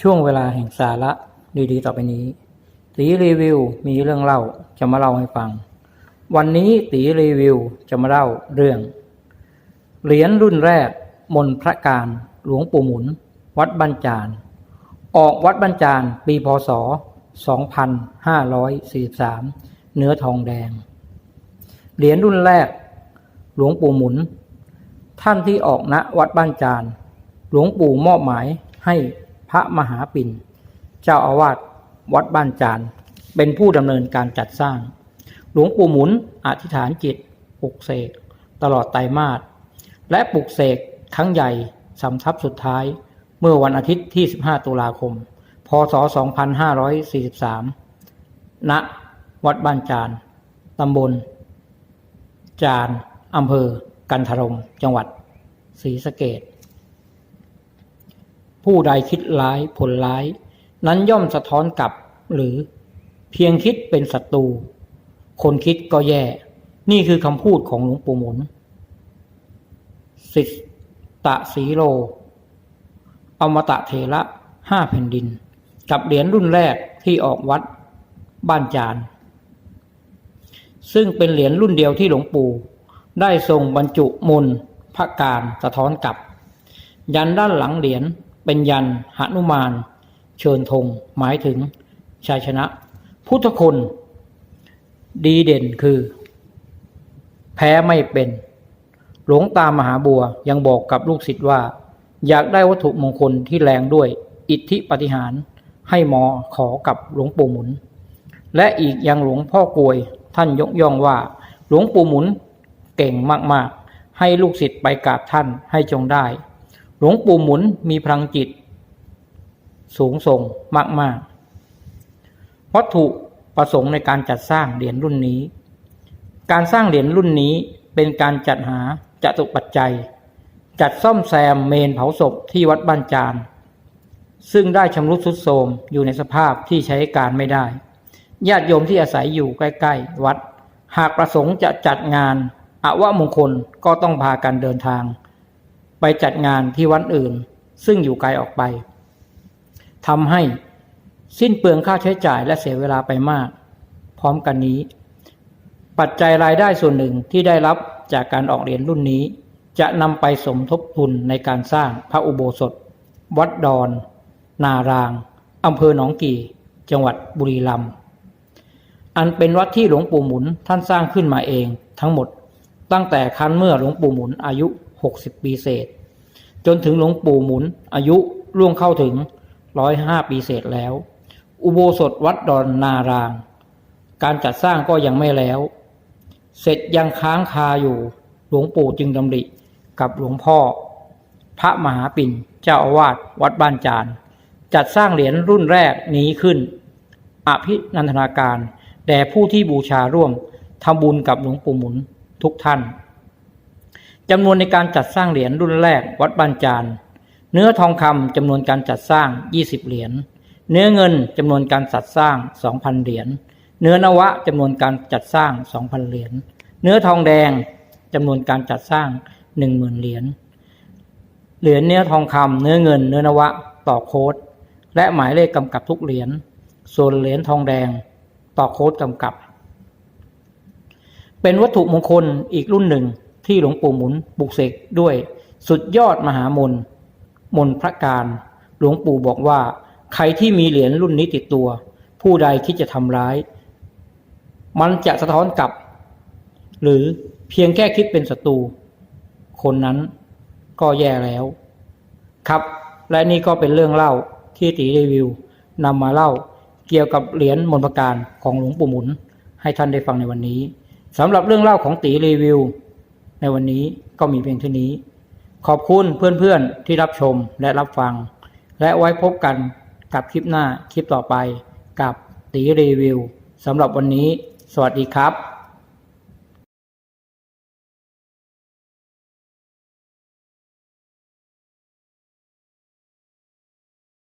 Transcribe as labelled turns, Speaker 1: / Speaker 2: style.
Speaker 1: ช่วงเวลาแห่งสาระดีๆ ต่อไปนี้ ตีรีวิวมีเรื่องเล่าจะมาเล่าให้ฟัง วันนี้ตีรีวิวจะมาเล่าเรื่อง เหรียญรุ่นแรก มนพระการหลวงปู่หมุน วัดบัญจารออกวัดบัญจารปีพศ 2543 เนื้อทองแดง เหรียญรุ่นแรก หลวงปู่หมุน ท่านที่ออกณวัดบ้านจานหลวงปู่มอบหมายให้ พระมหาปิ่น เจ้าอาวาสวัดบ้านจาน เป็นผู้ดำเนินการจัดสร้าง หลวงปู่หมุนอธิษฐานจิตปลุกเสกตลอดไตรมาสและปลุกเสกครั้งใหญ่สำทับสุดท้าย เมื่อวันอาทิตย์ที่ 15 ตุลาคม พศ 2543 ณ วัดบ้านจาน ตำบล จาน อำเภอ กันทรม จังหวัดศรีสะเกด ผู้ใดคิดร้ายผลร้าย นั้นย่อมสะท้อนกลับ หรือเพียงคิดเป็นศัตรูคนคิดก็แย่ นี่คือคำพูดของหลวงปู่หมุน สิทตะสีโลอมตะเถระห้าแผ่นดิน กับเหรียญรุ่นแรกที่ออกวัดบ้านจาน ซึ่งเป็นเหรียญรุ่นเดียวที่หลวงปู่ได้ทรงบรรจุมนพระการสะท้อนกลับ ยันด้านหลังเหรียญ เป็นยันหนุมาน เชิญธงหมายถึงชัยชนะ พุทธคุณดีเด่นคือ แพ้ไม่เป็น หลวงตามหาบัวยังบอกกับลูกศิษย์ว่า อยากได้วัตถุมงคลที่แรงด้วยอิทธิปฏิหารให้หมอขอกับหลวงปู่หมุน และอีกยังหลวงพ่อกลวยท่านยกย่องว่า หลวงปู่หมุนเก่งมากๆ ให้ลูกศิษย์ไปกราบท่านให้จงได้ หลวงปู่หมุนมีพลังจิต สูงส่งมากๆวัตถุประสงค์ในการจัดสร้างเหรียญรุ่นนี้ การสร้างเหรียญรุ่นนี้เป็นการจัดหาจตุปัจจัย จัดซ่อมแซมเมนเผาศพที่วัดบ้านจาน ซึ่งได้ชำรุดทรุดโทรมอยู่ในสภาพที่ใช้การไม่ได้ ญาติโยมที่อาศัยอยู่ใกล้ ๆ วัด หากประสงค์จะจัดงานอาวะมงคลก็ต้องพากันเดินทาง ไปจัดงานที่วัดอื่น ซึ่งอยู่ไกลออกไปทำให้สิ้นเปลืองค่าใช้จ่ายและเสียเวลาไปมาก พร้อมกันนี้ ปัจจัยรายได้ส่วนหนึ่งที่ได้รับจากการออกเหรียญรุ่นนี้ จะนำไปสมทบทุนในการสร้างพระอุโบสถ วัดดอน นารางอำเภอหนองกี่ จังหวัดบุรีรัมย์อันเป็นวัดที่หลวงปู่หมุนท่านสร้างขึ้นมาเองทั้งหมด ตั้งแต่ครั้นเมื่อหลวงปู่หมุนอายุ 60 ปีเศษ จนถึงหลวงปู่หมุน อายุล่วงเข้าถึง 105 ปีเศษแล้ว อุโบสถวัดดอนนาราง การจัดสร้างก็ยังไม่แล้ว เสร็จยังค้างคาอยู่หลวงปู่จึงดำริกับหลวงพ่อ พระมหาปิ่นเจ้าอาวาสวัดบ้านจาน จัดสร้างเหรียญรุ่นแรกนี้ขึ้น อภินันทนาการแด่ผู้ที่บูชาร่วมทำบุญกับหลวงปู่หมุนทุกท่าน จำนวนในการจัดสร้างเหรียญรุ่นแรกวัดบ้านจาน เนื้อทองคำจำนวนการจัดสร้าง 20 เหรียญ เนื้อเงินจำนวนการจัดสร้าง 2,000 เหรียญ เนื้อนวะจำนวนการจัดสร้าง 2,000 เหรียญ เนื้อทองแดงจำนวนการจัดสร้าง 10,000 เหรียญ เหรียญเนื้อทองคำเนื้อเงิน เนื้อนวะต่อโค้ดและหมายเลขกำกับทุกเหรียญ ส่วนเหรียญทองแดงต่อโค้ดกำกับ เป็นวัตถุมงคลอีกรุ่นหนึ่ง ที่หลวงปู่หมุนปลุกเสกด้วยสุดยอดมหามนมนพระการ หลวงปู่บอกว่า ใครที่มีเหรียญรุ่นนี้ติดตัว ผู้ใดคิดจะทำร้าย มันจะสะท้อนกลับ หรือเพียงแค่คิดเป็นศัตรู คนนั้นก็แย่แล้ว ครับ และนี่ก็เป็นเรื่องเล่าที่ตีรีวิวนำมาเล่าเกี่ยวกับเหรียญมนต์ประการของหลวงปู่หมุน ให้ท่านได้ฟังในวันนี้สำหรับเรื่องเล่าของตีรีวิว ในวันนี้ก็มีเพียงเท่านี้ ขอบคุณเพื่อนๆที่รับชมและรับฟัง และไว้พบกันกับคลิปหน้าคลิปต่อไปกับตีรีวิวสำหรับวันนี้ สวัสดีครับ